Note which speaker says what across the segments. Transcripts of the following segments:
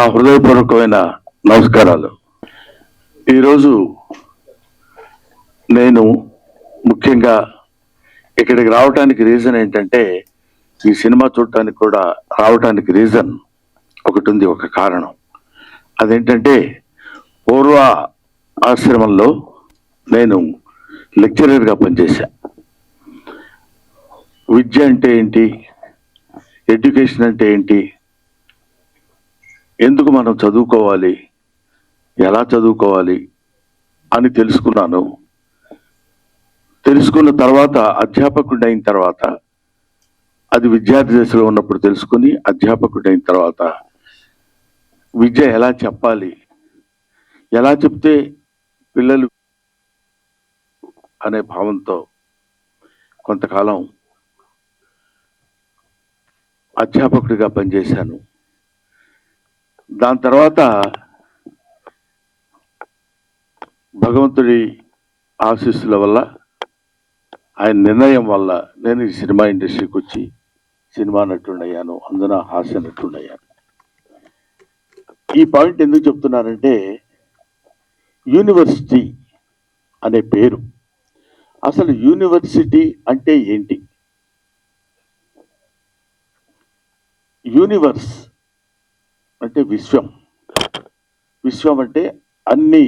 Speaker 1: నా హృదయపూర్వకమైన నమస్కారాలు. ఈరోజు నేను ముఖ్యంగా ఇక్కడికి రావటానికి రీజన్ ఏంటంటే ఈ సినిమా చూడటానికి కూడా రావటానికి రీజన్ ఒకటి ఉంది ఒక కారణం. అదేంటంటే పూర్వ ఆశ్రమంలో నేను లెక్చరర్గా పనిచేశా. విద్య అంటే ఏంటి? ఎడ్యుకేషన్ అంటే ఏంటి? ఎందుకు మనం చదువుకోవాలి? ఎలా చదువుకోవాలి? అని తెలుసుకున్నాను. తెలుసుకున్న తర్వాత అధ్యాపకుడు అయిన తర్వాత అది విద్యార్థి దశలో ఉన్నప్పుడు తెలుసుకుని అధ్యాపకుడు అయిన తర్వాత విద్య ఎలా చెప్పాలి? ఎలా చెప్తే పిల్లలు అనే భావంతో కొంతకాలం అధ్యాపకుడిగా పనిచేశాను. దాని తర్వాత భగవంతుడి ఆశీస్సుల వల్ల ఆయన నిర్ణయం వల్ల నేను ఈ సినిమా ఇండస్ట్రీకి వచ్చి సినిమా నటుండయ్యాను అందున హాస్య నటుండయ్యాను. ఈ పాయింట్ ఎందుకు చెప్తున్నానంటే యూనివర్సిటీ అనే పేరు. అసలు యూనివర్సిటీ అంటే ఏంటి? యూనివర్స్ అంటే విశ్వం. విశ్వం అంటే అన్ని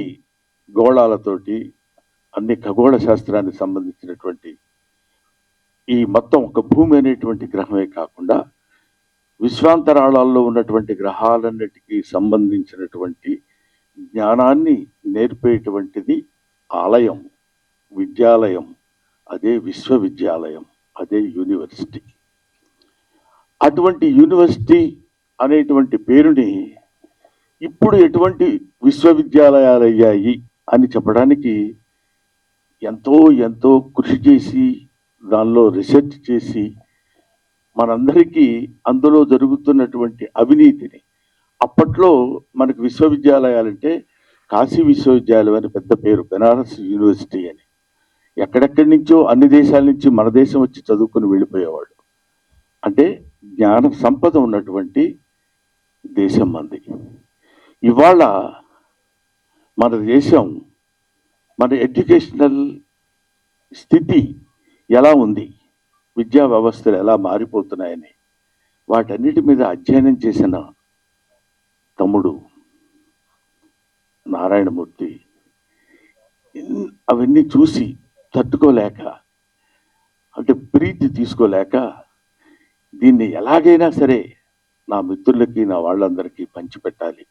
Speaker 1: గోళాలతోటి అన్ని ఖగోళ శాస్త్రానికి సంబంధించినటువంటి ఈ మొత్తం ఒక భూమి అనేటువంటి గ్రహమే కాకుండా విశ్వాంతరాళాల్లో ఉన్నటువంటి గ్రహాలన్నిటికీ సంబంధించినటువంటి జ్ఞానాన్ని నేర్పేటువంటిది ఆలయం విద్యాలయం అదే విశ్వవిద్యాలయం అదే యూనివర్సిటీ. అటువంటి యూనివర్సిటీ అనేటువంటి పేరుని ఇప్పుడు ఎటువంటి విశ్వవిద్యాలయాలు అయ్యాయి అని చెప్పడానికి ఎంతో ఎంతో కృషి చేసి దానిలో రీసెర్చ్ చేసి మనందరికీ అందులో జరుగుతున్నటువంటి అవినీతిని. అప్పట్లో మనకు విశ్వవిద్యాలయాలంటే కాశీ విశ్వవిద్యాలయం అని పెద్ద పేరు బెనారస్ యూనివర్సిటీ అని. ఎక్కడెక్కడి నుంచో అన్ని దేశాల నుంచి మన దేశం వచ్చి చదువుకుని వెళ్ళిపోయేవాడు అంటే జ్ఞాన సంపద ఉన్నటువంటి దేశం మంది. ఇవాళ మన దేశం మన ఎడ్యుకేషనల్ స్థితి ఎలా ఉంది? విద్యా వ్యవస్థలు ఎలా మారిపోతున్నాయని వాటన్నిటి మీద అధ్యయనం చేసిన తమ్ముడు నారాయణమూర్తి అవన్నీ చూసి తట్టుకోలేక అంటే ప్రీతి తీసుకోలేక దీన్ని ఎలాగైనా సరే నా మిత్రులకి నా వాళ్ళందరికీ పంచిపెట్టాలి.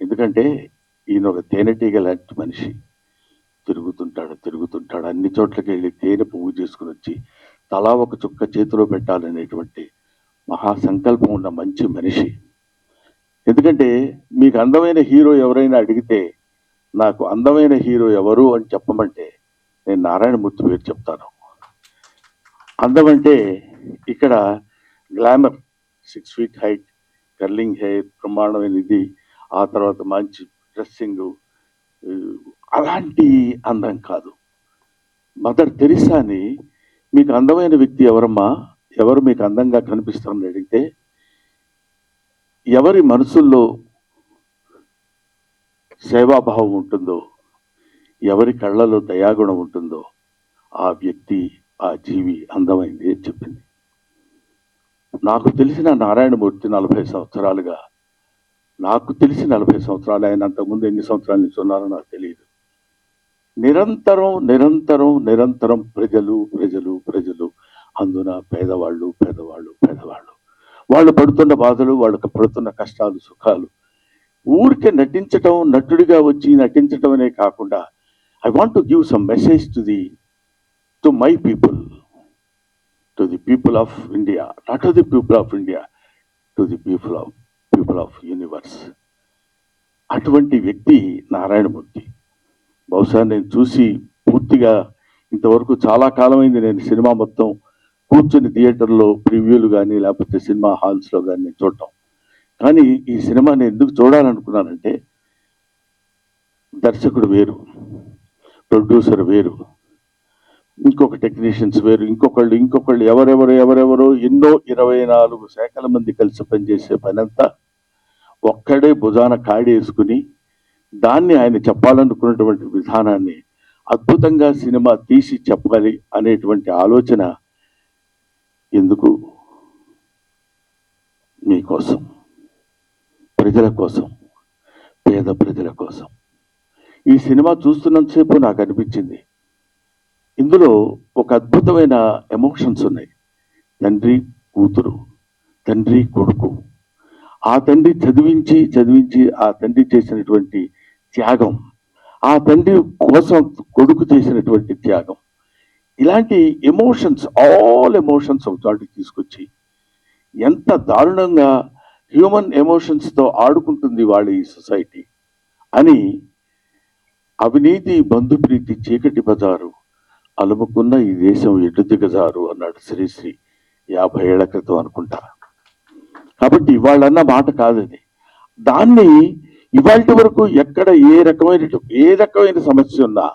Speaker 1: ఎందుకంటే ఈయన ఒక తేనెటీగ లాంటి మనిషి. తిరుగుతుంటాడు తిరుగుతుంటాడు. అన్ని చోట్లకి వెళ్ళి తేనె పువ్వు చేసుకుని వచ్చి తలా ఒక చుక్క చేతిలో పెట్టాలనేటువంటి మహాసంకల్పం ఉన్న మంచి మనిషి. ఎందుకంటే మీకు అందమైన హీరో ఎవరైనా అడిగితే నాకు అందమైన హీరో ఎవరు అని చెప్పమంటే నేను నారాయణమూర్తి పేరు చెప్తాను. అందం అంటే ఇక్కడ glamour six feet height curling hair బ్రహ్మాండమైన ఇది ఆ తర్వాత మంచి డ్రెస్సింగ్ అలాంటి అందం కాదు. మదర్ తెరిసాని మీకు అందమైన వ్యక్తి ఎవరమ్మా? ఎవరు మీకు అందంగా కనిపిస్తారని అడిగితే ఎవరి మనసుల్లో సేవాభావం ఉంటుందో ఎవరి కళ్ళలో దయాగుణం ఉంటుందో ఆ వ్యక్తి ఆ జీవి అందమైంది అని చెప్పింది. నాకు తెలిసిన నారాయణమూర్తి నలభై సంవత్సరాలుగా నాకు తెలిసి నలభై సంవత్సరాలు ఆయన అంతకుముందు ఎన్ని సంవత్సరాల నుంచి ఉన్నారో నాకు తెలియదు. నిరంతరం నిరంతరం నిరంతరం ప్రజలు ప్రజలు ప్రజలు అందున పేదవాళ్ళు పేదవాళ్ళు పేదవాళ్ళు. వాళ్ళు పడుతున్న బాధలు వాళ్ళకి పడుతున్న కష్టాలు సుఖాలు. ఊరికే నటించటం నటుడిగా వచ్చి నటించటం అనే కాకుండా I want to give some message to the to my people to the people of India not to the people of India to the people of people of universe అటువంటి వ్యక్తి నారాయణమూర్తి బహుశా నేను చూసి పూర్తిగా ఇంతవరకు చాలా కాలమైంది నేను సినిమా మొత్తం కూర్చుని థియేటర్లో ప్రివ్యూలు కానీ లేకపోతే సినిమా హాల్స్లో కానీ నేను చూడటం. కానీ ఈ సినిమాని ఎందుకు చూడాలనుకున్నానంటే దర్శకుడు వేరు ప్రొడ్యూసర్ వేరు. ఇంకొక టెక్నీషియన్స్ వేరు ఇంకొకళ్ళు ఇంకొకళ్ళు ఎవరెవరు ఎవరెవరు ఎన్నో ఇరవై నాలుగు శాఖల మంది కలిసి పనిచేసే పనంతా ఒక్కడే భుజాన కాడేసుకుని దాన్ని ఆయన చెప్పాలనుకున్నటువంటి విధానాన్ని అద్భుతంగా సినిమా తీసి చెప్పాలి అనేటువంటి ఆలోచన ఎందుకు? మీకోసం ప్రజల కోసం పేద ప్రజల కోసం. ఈ సినిమా చూస్తున్నంతసేపు నాకు అనిపించింది. ఇందులో ఒక అద్భుతమైన ఎమోషన్స్ ఉన్నాయి. తండ్రి కూతురు తండ్రి కొడుకు. ఆ తండ్రి చదివించి చదివించి ఆ తండ్రి చేసినటువంటి త్యాగం ఆ తండ్రి కోసం కొడుకు చేసినటువంటి త్యాగం ఇలాంటి ఎమోషన్స్ ఆల్ ఎమోషన్స్ ఒక చోటికి తీసుకొచ్చి ఎంత దారుణంగా హ్యూమన్ ఎమోషన్స్తో ఆడుకుంటుంది వాళ్ళ ఈ సొసైటీ అని అవినీతి బంధుప్రీతి చీకటి బజారు అలుముకున్న ఈ దేశం ఎటు దిగజారు అన్నాడు శ్రీశ్రీ యాభై ఏళ్ళ క్రితం అనుకుంటా. కాబట్టి ఇవాళన్న మాట కాదు అది దాన్ని ఇవాళ వరకు ఎక్కడ ఏ రకమైన ఏ రకమైన సమస్య ఉన్నా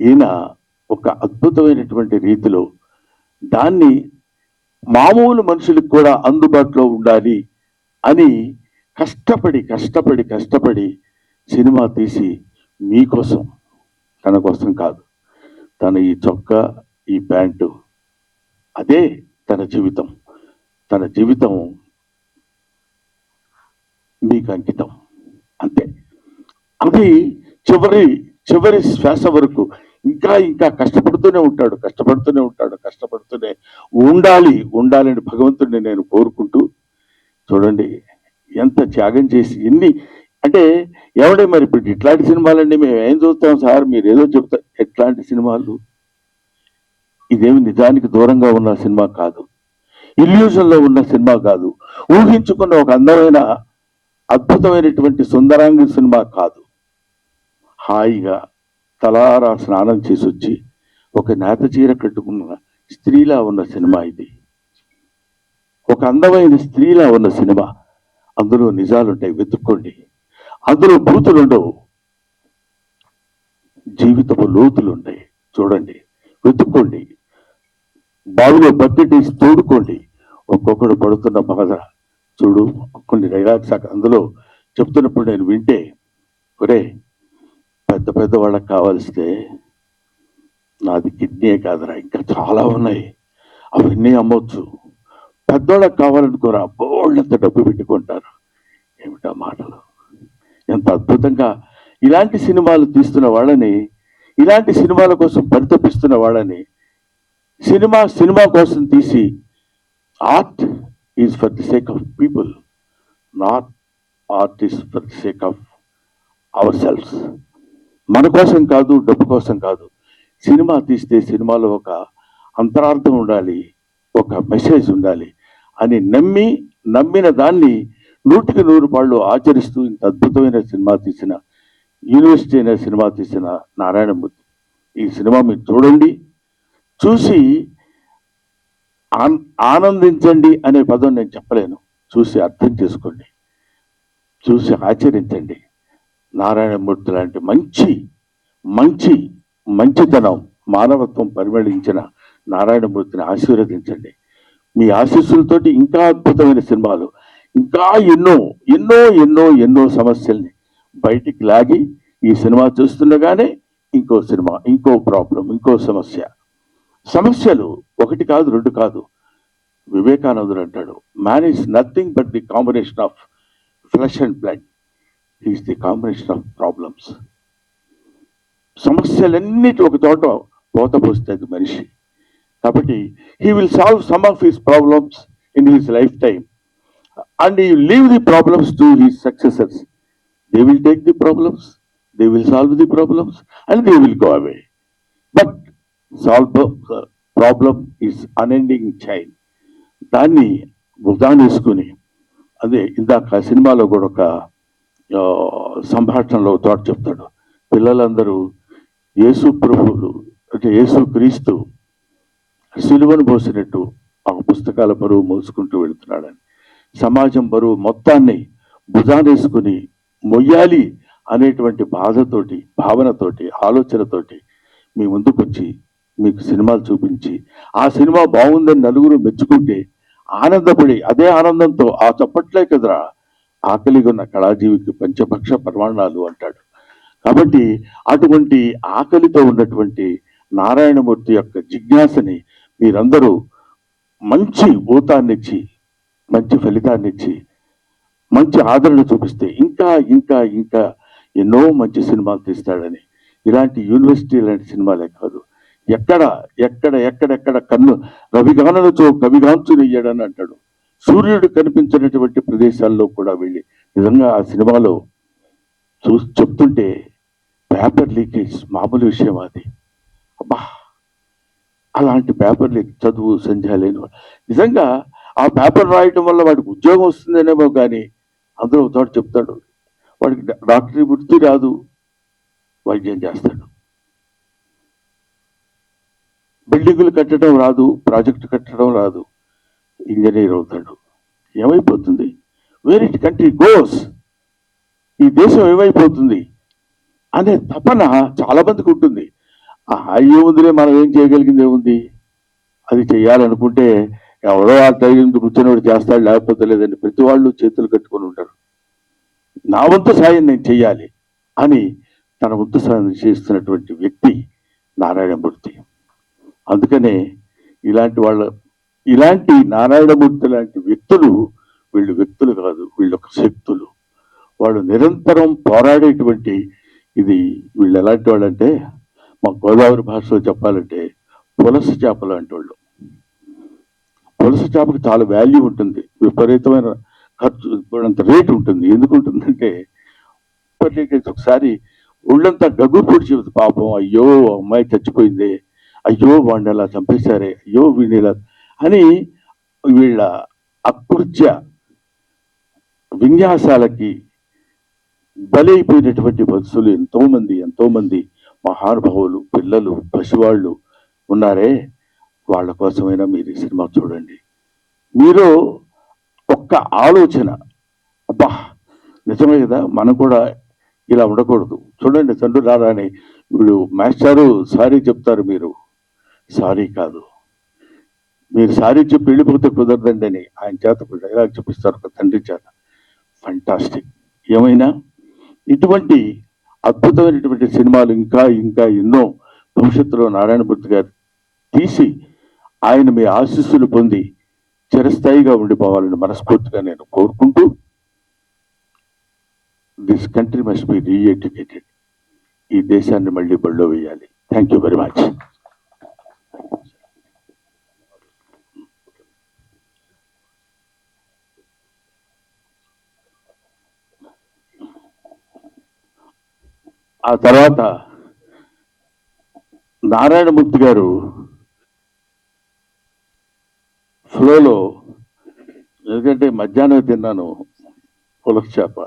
Speaker 1: ఈయన ఒక అద్భుతమైనటువంటి రీతిలో దాన్ని మామూలు మనుషులకు కూడా అందుబాటులో ఉండాలి అని కష్టపడి కష్టపడి కష్టపడి సినిమా తీసి మీకోసం తన కోసం కాదు. తన ఈ చొక్కా ఈ ప్యాంటు అదే తన జీవితం. తన జీవితం మీకు అంకితం. అంతే. అది చివరి చివరి శ్వాస వరకు ఇంకా ఇంకా కష్టపడుతూనే ఉంటాడు కష్టపడుతూనే ఉంటాడు కష్టపడుతూనే ఉండాలి ఉండాలని భగవంతుడిని నేను కోరుకుంటూ చూడండి ఎంత త్యాగం చేసి ఎన్ని అంటే ఏమంటే మరి ఇప్పుడు ఇట్లాంటి సినిమాలండి మేము ఏం చూస్తాం సార్? మీరు ఏదో చెప్తారు ఎట్లాంటి సినిమాలు? ఇదేమి నిజానికి దూరంగా ఉన్న సినిమా కాదు. ఇల్యూజన్లో ఉన్న సినిమా కాదు. ఊహించుకున్న ఒక అందమైన అద్భుతమైనటువంటి సుందరాంగి సినిమా కాదు. హాయిగా తలారా స్నానం చేసి వచ్చి ఒక నేత చీర కట్టుకున్న స్త్రీలా ఉన్న సినిమా ఇది. ఒక అందమైన స్త్రీలా ఉన్న సినిమా. అందులో నిజాలుంటాయి. వెతుక్కోండి. అందులో బూతులుండవు జీవితపు లోతులు ఉంటాయి చూడండి వెతుక్కోండి. బావిలో బకెట్ తోడుకోండి. ఒక్కొక్కడు పడుతున్న బాధ చూడు కొన్ని డైలాగ్స్ అందులో చెప్తున్నప్పుడు నేను వింటే ఒరే పెద్ద పెద్ద వాళ్ళకి కావాల్స్తే నాది కిడ్నీ కాదురా ఇంకా చాలా ఉన్నాయి. అవన్నీ అమ్మొచ్చు. పెద్దోళ్ళకి కావాలనుకోరా బోళ్ళంత డబ్బు పెట్టుకుంటారు. ఏమిటా మాటలు? ఎంత అద్భుతంగా ఇలాంటి సినిమాలు తీస్తున్న వాళ్ళని ఇలాంటి సినిమాల కోసం పరితపిస్తున్న వాళ్ళని సినిమా సినిమా కోసం తీసి art is for the sake of people not art is for the sake of our selfs మన కోసం కాదు డబ్బు కోసం కాదు. సినిమా తీస్తే సినిమాలో ఒక అంతరార్థం ఉండాలి ఒక మెసేజ్ ఉండాలి అని నమ్మి నమ్మిన దాన్ని నూటికి నూరు పాళ్ళు ఆచరిస్తూ ఇంత అద్భుతమైన సినిమా తీసిన యూనివర్సిటీ అనే సినిమా తీసిన నారాయణమూర్తి. ఈ సినిమా మీరు చూడండి. చూసి ఆన్- ఆనందించండి అనే పదం నేను చెప్పలేను. చూసి అర్థం చేసుకోండి. చూసి ఆచరించండి. నారాయణమూర్తి లాంటి మంచి మంచి మంచితనం మానవత్వం పరిమళించిన నారాయణమూర్తిని ఆశీర్వదించండి. మీ ఆశీస్సులతోటి ఇంకా అద్భుతమైన సినిమాలు ఇంకా ఎన్నో ఎన్నో ఎన్నో ఎన్నో సమస్యల్ని బయటికి లాగి ఈ సినిమా చూస్తుండగానే ఇంకో సినిమా ఇంకో ప్రాబ్లం ఇంకో సమస్య. సమస్యలు ఒకటి కాదు రెండు కాదు. వివేకానందుడు అంటాడు man is nothing but the combination of flesh and blood is the combination of problems సమస్యలన్నిటి ఒక చోట పోత పోస్తుంది మనిషి. కాబట్టి he will solve some of his problems in his lifetime and you leave the problems to he successors they will take the problems they will solve the problems and they will go away but solve problem is unending chain దాన్ని భుజాన్ని వేసుకుని అదే ఇందాక సినిమాలో కూడా ఒక సంభాషణలో తోట చెప్తాడు. పిల్లలందరూ యేసు ప్రభువులు అంటే యేసు క్రీస్తు సిలువను పోసినట్టు ఆ పుస్తకాల బరువు మోసుకుంటూ వెళుతున్నాడని. సమాజం బరువు మొత్తాన్ని భుజానేసుకుని మొయ్యాలి అనేటువంటి బాధతోటి భావనతోటి ఆలోచనతోటి మీ ముందుకొచ్చి మీకు సినిమాలు చూపించి ఆ సినిమా బాగుందని నలుగురు మెచ్చుకుంటే ఆనందపడి అదే ఆనందంతో ఆ చప్పట్లే కదరా ఆకలిగా ఉన్న కళాజీవికి పంచపక్ష ప్రమాణాలు అంటాడు. కాబట్టి అటువంటి ఆకలితో ఉన్నటువంటి నారాయణమూర్తి యొక్క జిజ్ఞాసని మీరందరూ మంచి ఊతాన్నిచ్చి మంచి ఫలితాన్నిచ్చి మంచి ఆదరణ చూపిస్తే ఇంకా ఇంకా ఇంకా ఎన్నో మంచి సినిమాలు తీస్తాడని. ఇలాంటి యూనివర్సిటీ లాంటి సినిమాలే కాదు. ఎక్కడ ఎక్కడ ఎక్కడెక్కడ కన్ను రవిగానలతో కవిగాంచునయ్యాడని అంటాడు. సూర్యుడు కనిపించినటువంటి ప్రదేశాల్లో కూడా వెళ్ళి నిజంగా ఆ సినిమాలో చూ చెప్తుంటే పేపర్ లీకేజ్ మామూలు విషయం అది. అబ్బా! అలాంటి పేపర్ లీక్ చదువు సంధ్య లేని నిజంగా ఆ పేపర్ రాయటం వల్ల వాడికి ఉద్యోగం వస్తుందనేమో కానీ అందరూ ఒక చెప్తాడు. వాడికి డాక్టరీ వృత్తి రాదు. వైద్యం చేస్తాడు? బిల్డింగులు కట్టడం రాదు ప్రాజెక్టు కట్టడం రాదు. ఇంజనీర్ అవుతాడు. ఏమైపోతుంది? వేర్ ఇట్ కంట్రీ గోస్ ఈ దేశం ఏమైపోతుంది? అనే తపన చాలా మందికి ఉంటుంది. ఆ ఏముందిలే మనం ఏం చేయగలిగింది ఏముంది? అది చేయాలనుకుంటే ఎవరో ఆ ధైర్యం కూర్చొని చేస్తాడు లేకపోతే లేదండి. ప్రతి వాళ్ళు చేతులు కట్టుకొని ఉంటారు. నా వంతు సాయం నేను చెయ్యాలి అని తన వంతు సాయం చేస్తున్నటువంటి వ్యక్తి నారాయణమూర్తి అందుకనే ఇలాంటి వాళ్ళ ఇలాంటి నారాయణమూర్తి లాంటి వ్యక్తులు వీళ్ళు వ్యక్తులు కాదు వీళ్ళు ఒక శక్తులు. వాళ్ళు నిరంతరం పోరాడేటువంటి ఇది వీళ్ళు ఎలాంటి వాళ్ళంటే మా గోదావరి భాషలో చెప్పాలంటే పులస చేప లాంటి వాళ్ళు. పులస చేపకి చాలా వాల్యూ ఉంటుంది. విపరీతమైన ఖర్చు అంత రేటు ఉంటుంది. ఎందుకు ఉంటుందంటే ఇప్పటికే ఒకసారి ఒళ్ళంతా గగ్గు పొడిచి పాపం. అయ్యో అమ్మాయి చచ్చిపోయింది. అయ్యో వాడిని అలా చంపేశారే. అయ్యో వీడిని ఇలా అని వీళ్ళ అకృత్య విన్యాసాలకి బలైపోయినటువంటి మనుషులు ఎంతోమంది ఎంతోమంది మహానుభావులు పిల్లలు పసివాళ్ళు ఉన్నారే. వాళ్ళ కోసమైనా మీరు ఈ సినిమా చూడండి. మీరు ఒక్క ఆలోచన అబ్బా నిజమే కదా మనం కూడా ఇలా ఉండకూడదు. చూడండి తండ్రి రారాని వీడు మాస్టారు సారీ చెప్తారు మీరు. సారీ కాదు. మీరు సారీ చెప్పి వెళ్ళిపోతే కుదరదండి అని ఆయన చేత డైలాగ్ చెప్పిస్తారు ఒక తండ్రి చేత. ఫంటాస్టిక్ ఏమైనా? ఇటువంటి అద్భుతమైనటువంటి సినిమాలు ఇంకా ఇంకా ఎన్నో భవిష్యత్తులో నారాయణమూర్తి గారు తీసి ఆయన మీ ఆశీస్సులు పొంది చిరస్థాయిగా ఉండిపోవాలని మనస్ఫూర్తిగా నేను కోరుకుంటూ this country must be reeducated. ఈ దేశాన్ని మళ్ళీ బళ్ళో వేయాలి. థ్యాంక్ యూ వెరీ మచ్ ఆ తర్వాత నారాయణమూర్తి గారు ఫ్లోలో ఎందుకంటే మధ్యాహ్నం తిన్నాను పులస చేప.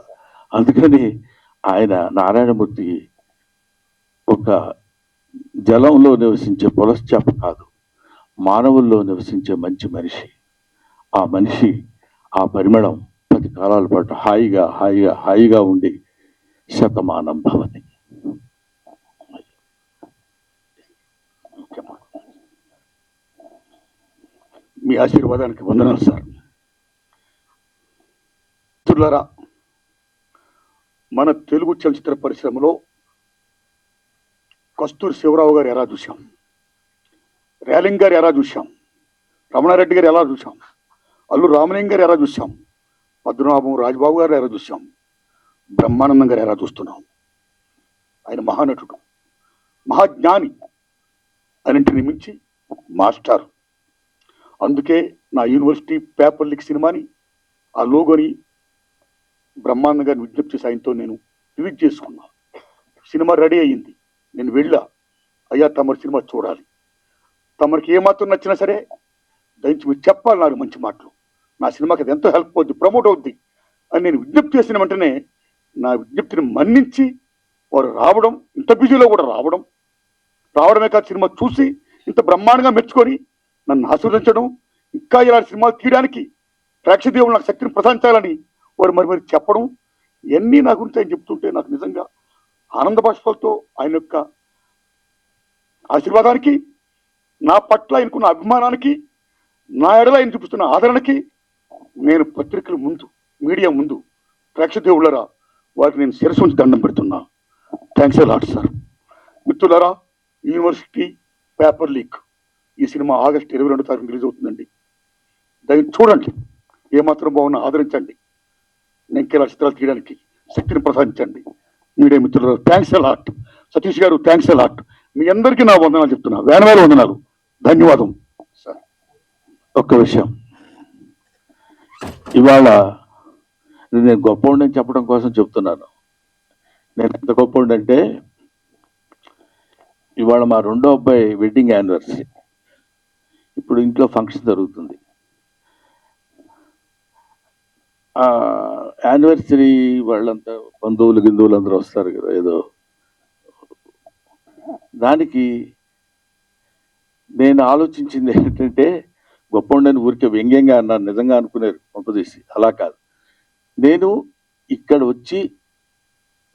Speaker 1: అందుకని ఆయన నారాయణమూర్తి ఒక జలంలో నివసించే పులస చేప కాదు మానవుల్లో నివసించే మంచి మనిషి. ఆ మనిషి ఆ పరిమళం పది కాలాల పాటు హాయిగా హాయిగా హాయిగా ఉండి శతమానం భవతి.
Speaker 2: మీ ఆశీర్వాదానికి వందనాలు సార్. మిత్రులరా మన తెలుగు చలచిత్ర పరిశ్రమలో కస్తూరి శివరావు గారు ఎలా చూశాం? రేలింగ్ గారు ఎలా చూశాం? రమణారెడ్డి గారు ఎలా చూశాం? అల్లు రామలింగ్ గారు ఎలా చూశాం? పద్మనాభం రాజబాబు గారు ఎలా చూశాం? బ్రహ్మానందం గారు ఎలా చూస్తున్నాం? ఆయన మహానటుడు మహాజ్ఞాని. అన్నింటిని మించి మాస్టారు. అందుకే నా యూనివర్సిటీ పేపర్ లిక్ సినిమాని ఆ లోగోని బ్రహ్మాండం గారిని విజ్ఞప్తి చేసి ఆయనతో నేను రిలీజ్ చేసుకున్నా. సినిమా రెడీ అయ్యింది. నేను వెళ్ళా. అయ్యా తమరి సినిమా చూడాలి. తమరికి ఏమాత్రం నచ్చినా సరే దయచి మీరు చెప్పాలి నాకు మంచి మాటలు. నా సినిమాకి అది ఎంతో హెల్ప్ అవుద్ది ప్రమోట్ అవుద్ది అని నేను విజ్ఞప్తి చేసిన వెంటనే నా విజ్ఞప్తిని మన్నించి వారు రావడం ఇంత బిజీలో కూడా రావడం రావడమే కాదు సినిమా చూసి ఇంత బ్రహ్మాండంగా మెచ్చుకొని నన్ను ఆశీర్వదించడం ఇంకా ఇలాంటి సినిమాలు తీయడానికి ప్రేక్షదేవులు నాకు శక్తిని ప్రసాదించాలని వారు మరి మరి చెప్పడం ఇవన్నీ నా గురించి ఆయన చెప్తుంటే నాకు నిజంగా ఆనంద బాష్పాలతో ఆయన యొక్క ఆశీర్వాదానికి నా పట్ల ఆయనకున్న అభిమానానికి నా ఎడల ఆయన చూపిస్తున్న ఆదరణకి నేను పత్రికల ముందు మీడియా ముందు ప్రేక్షదేవులరా వారికి నేను శిరస్సు ఉంచి దండం పెడుతున్నా. Thanks lot sir. మిత్రులరా యూనివర్సిటీ పేపర్ లీక్. ఈ సినిమా ఆగస్ట్ ఇరవై రెండు తారీఖు రిలీజ్ అవుతుందండి. దాన్ని చూడండి. ఏమాత్రం బాగున్నా ఆదరించండి. నేను ఇంకెలా చిత్రాలు తీయడానికి శక్తిని ప్రసాదించండి. మీడియా మిత్రులు థ్యాంక్స్ అలాట్ సతీష్ గారు థ్యాంక్స్ అలాట్ మీ అందరికీ నా వందనాలు చెప్తున్నా. వేల వందనాలు. ధన్యవాదం. సార్
Speaker 1: ఒక్క విషయం. ఇవాళ నేను గొప్ప ఉండని చెప్పడం కోసం చెప్తున్నాను. నేను ఎంత గొప్ప ఉండంటే ఇవాళ మా రెండో అబ్బాయి వెడ్డింగ్ యానివర్సరీ ఇప్పుడు ఇంట్లో ఫంక్షన్ జరుగుతుంది. యానివర్సరీ వాళ్ళంతా బంధువులు గిందువులు అందరూ వస్తారు కదా ఏదో. దానికి నేను ఆలోచించింది ఏంటంటే గొప్ప ఉండని ఊరికే వ్యంగ్యంగా అన్నారు నిజంగా అనుకునేరు పంపదీసి అలా కాదు. నేను ఇక్కడ వచ్చి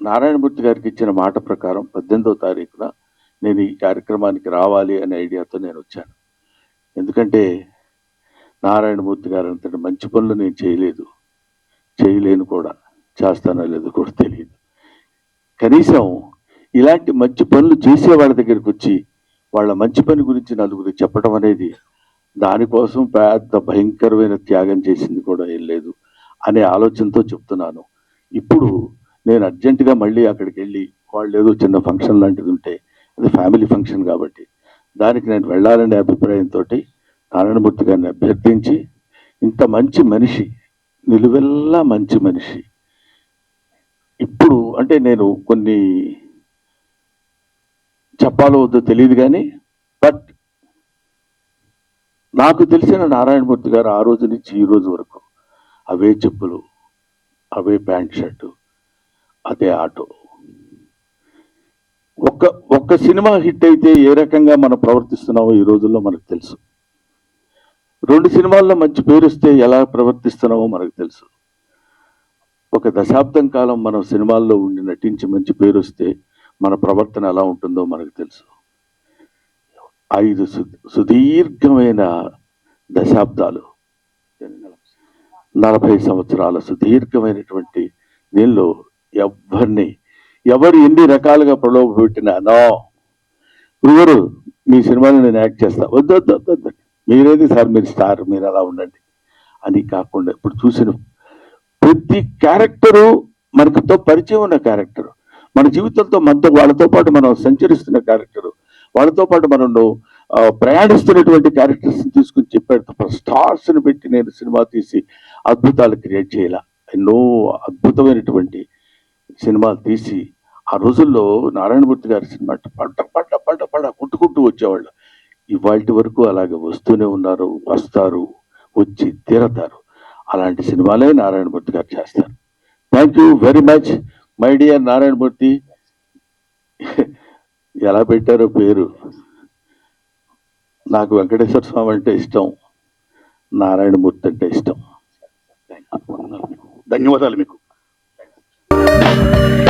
Speaker 1: నారాయణమూర్తి గారికి ఇచ్చిన మాట ప్రకారం పద్దెనిమిదో తారీఖున నేను ఈ కార్యక్రమానికి రావాలి అనే ఐడియాతో నేను వచ్చాను. ఎందుకంటే నారాయణమూర్తి గారు అంతటి మంచి పనులు నేను చేయలేదు. చేయలేను కూడా. చేస్తానో లేదో కూడా తెలియదు. కనీసం ఇలాంటి మంచి పనులు చేసే వాళ్ళ దగ్గరికి వచ్చి వాళ్ళ మంచి పని గురించి నలుగురు చెప్పడం అనేది దానికోసం పెద్ద భయంకరమైన త్యాగం చేసింది కూడా ఏం లేదు అనే ఆలోచనతో చెప్తున్నాను. ఇప్పుడు నేను అర్జెంటుగా మళ్ళీ అక్కడికి వెళ్ళి వాళ్ళు ఏదో చిన్న ఫంక్షన్ లాంటిది ఉంటే అది ఫ్యామిలీ ఫంక్షన్ కాబట్టి దానికి నేను వెళ్ళాలనే అభిప్రాయంతో నారాయణమూర్తి గారిని అభ్యర్థించి ఇంత మంచి మనిషి నిలువెల్లా మంచి మనిషి. ఇప్పుడు అంటే నేను కొన్ని చెప్పాలో వద్దో తెలియదు కానీ బట్ నాకు తెలిసిన నారాయణమూర్తి గారు ఆ రోజు నుంచి ఈ రోజు వరకు అవే చెప్పులు అవే ప్యాంట్ షర్టు అదే ఆటో. ఒక్క ఒక్క సినిమా హిట్ అయితే ఏ రకంగా మనం ప్రవర్తిస్తున్నామో ఈ రోజుల్లో మనకు తెలుసు. రెండు సినిమాల్లో మంచి పేరు వస్తే ఎలా ప్రవర్తిస్తున్నామో మనకు తెలుసు. ఒక దశాబ్దం కాలం మనం సినిమాల్లో ఉండి నటించి మంచి పేరు వస్తే మన ప్రవర్తన ఎలా ఉంటుందో మనకు తెలుసు. ఐదు సు- సుదీర్ఘమైన దశాబ్దాలు నలభై సంవత్సరాల సుదీర్ఘమైనటువంటి దీనిలో ఎవరిని ఎవరు ఎన్ని రకాలుగా ప్రలోభ పెట్టినానో. గురుగారు మీ సినిమాలో నేను యాక్ట్ చేస్తా. వద్దు వద్దు వద్దు మీరేది సార్ మీరు స్టార్ మీరు అలా ఉండండి. అని కాకుండా ఇప్పుడు చూసిన ప్రతి క్యారెక్టరు మనతో పరిచయం ఉన్న క్యారెక్టర్. మన జీవితంతో మనతో వాళ్ళతో పాటు మనం సంచరిస్తున్న క్యారెక్టర్. వాళ్ళతో పాటు మనం ప్రయాణిస్తున్నటువంటి క్యారెక్టర్స్ తీసుకుని చెప్పాడు. తప్ప స్టార్స్ని పెట్టి నేను సినిమా తీసి అద్భుతాలు క్రియేట్ చేయాల. ఎన్నో అద్భుతమైనటువంటి సినిమాలు తీసి ఆ రోజుల్లో నారాయణమూర్తి గారి సినిమా పడ్డ పడ్డ పడ్డ పడ్డ కొట్టుకుంటూ వచ్చేవాళ్ళు. ఇవాళ వరకు అలాగే వస్తూనే ఉన్నారు వస్తారు వచ్చి తీరతారు. అలాంటి సినిమాలే నారాయణమూర్తి గారు చేస్తారు. Thank you very much my dear Narayanamurthy ఎలా పెట్టారో పేరు? నాకు వెంకటేశ్వర స్వామి అంటే ఇష్టం నారాయణమూర్తి అంటే ఇష్టం.
Speaker 2: ధన్యవాదాలు మీకు. Thank you.